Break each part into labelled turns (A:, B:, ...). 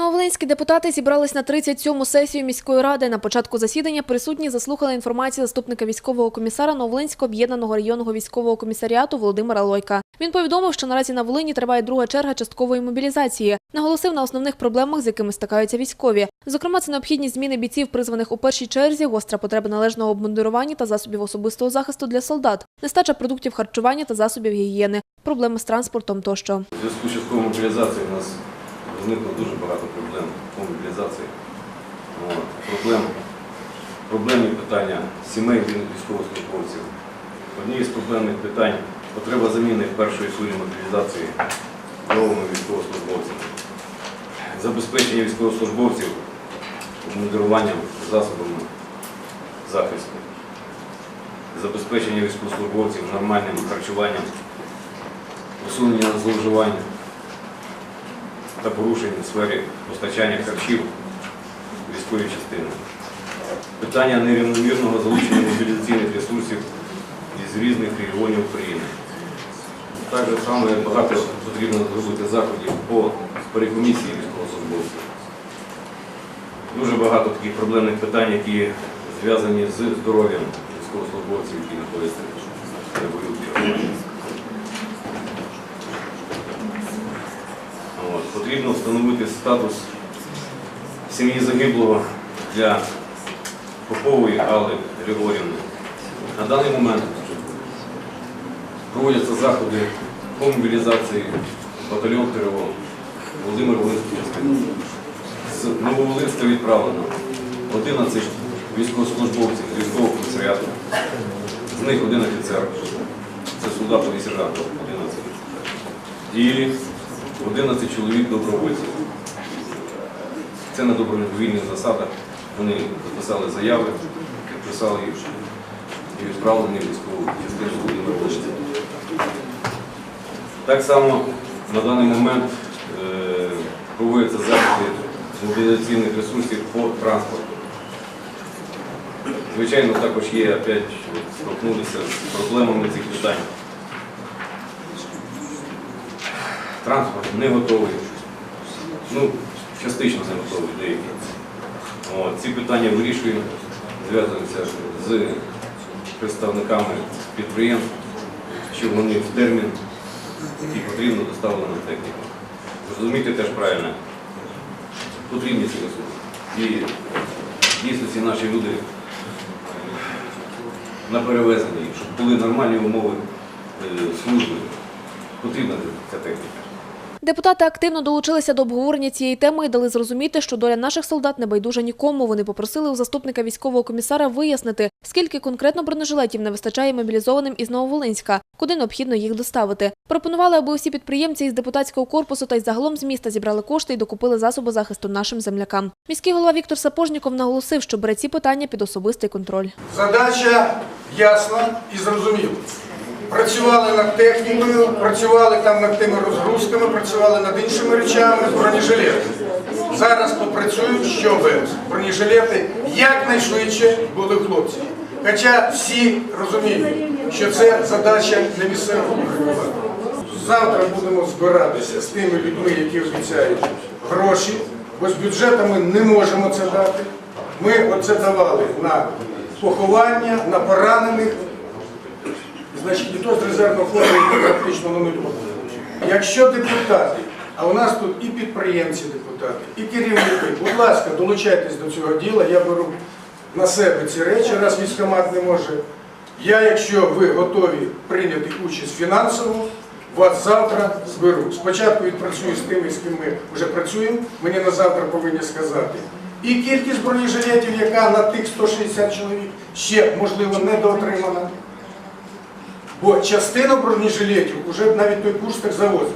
A: Нововолинські депутати зібрались на 37-му сесію міської ради. На початку засідання присутні заслухали інформацію заступника військового комісара Нововолинського об'єднаного районного військового комісаріату Володимира Лойка. Він повідомив, що наразі на Волині триває друга черга часткової мобілізації. Наголосив на основних проблемах, з якими стикаються військові. Зокрема, це необхідність зміни бійців, призваних у першій черзі, гостра потреба належного обмундирування та засобів особистого захисту для солдат, нестача продуктів харчування та засобів гігієни, проблеми з транспортом тощо.
B: Зв'язку з мобілізацією у нас виникло дуже багато проблем по мобілізації. Проблем, проблемні питання сімей військовослужбовців. Одні з проблемних питань потреба заміни першої хвилі мобілізації новими військовослужбовцями. Забезпечення військовослужбовців обмундируванням засобами захисту. Забезпечення військовослужбовців нормальним харчуванням усунення зловживань та порушень у сфері постачання харчів військової частини. Питання нерівномірного залучення мобілізаційних ресурсів із різних регіонів України. Так само багато потрібно зробити заходів по перекомісії військовослужбовців. Дуже багато таких проблемних питань, які зв'язані з здоров'ям військовослужбовців, які знаходяться на бойових. От, Потрібно встановити статус сім'ї загиблого для Попової Алли Григорівни. На даний момент проводяться заходи по мобілізації батальйон ТРО Володимир Волинський. З Нововолинська відправлено 11 військовослужбовців військового комісаріату. З них один офіцер. Це солдатові і сержантів 11. І 11 чоловік добровольців. Це на добровільних засадах. Вони написали заяви, підписали їх і відправлені військову частину Володимира Володимира. Так само на даний момент е, проводяться заходи мобілізаційних ресурсів по транспорту. Звичайно, також є опять столкнулися з проблемами цих питань. Транспорт не готовий. Ну, частично не готовий деякі. От, ці питання вирішуємо, зв'язуємося з представниками підприємств, щоб вони в термін, який потрібно, доставили на техніку. Зрозумійте теж правильно, потрібні ці ресурси. І дійсно ці наші люди на перевезенні, щоб були нормальні умови е, служби, потрібна ця техніка.
A: Депутати активно долучилися до обговорення цієї теми і дали зрозуміти, що доля наших солдат не байдужа нікому. Вони попросили у заступника військового комісара вияснити, скільки конкретно бронежилетів не вистачає мобілізованим із Нововолинська, куди необхідно їх доставити. Пропонували, аби усі підприємці із депутатського корпусу та й загалом з міста зібрали кошти і докупили засоби захисту нашим землякам. Міський голова Віктор Сапожніков наголосив, що бере ці питання під особистий контроль.
C: Задача ясна і зрозуміла. Працювали над технікою, працювали там над тими розгрузками, працювали над іншими речами, бронежилети. Зараз попрацюють, щоб бронежилети якнайшвидше були в хлопців. Хоча всі розуміють, що це задача не місцевого керівника. Завтра будемо збиратися з тими людьми, які обіцяють гроші, бо з бюджету ми не можемо це дати. Ми оце давали на поховання, на поранених. Значить, ніхто з резервного фонду йде практично на нулю. Якщо депутати, а у нас тут і підприємці депутати, і керівники, будь ласка, долучайтесь до цього діла, я беру на себе ці речі, раз військомат не може. Я, якщо ви готові прийняти участь фінансово, вас завтра зберу. Спочатку відпрацюю з тими, з ким ми вже працюємо, мені на завтра повинні сказати. І кількість бронежилетів, яка на тих 160 чоловік ще, можливо, недоотримана. Бо частину бронежилетів вже навіть той курс так завозив.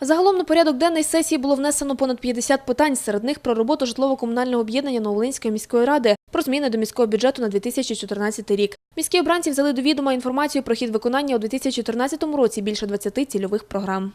A: Загалом на порядок денний сесії було внесено понад 50 питань. Серед них про роботу житлово-комунального об'єднання Новолинської міської ради, про зміни до міського бюджету на 2014 рік. Міські обранці взяли до відома інформацію про хід виконання у 2014 році більше 20 цільових програм.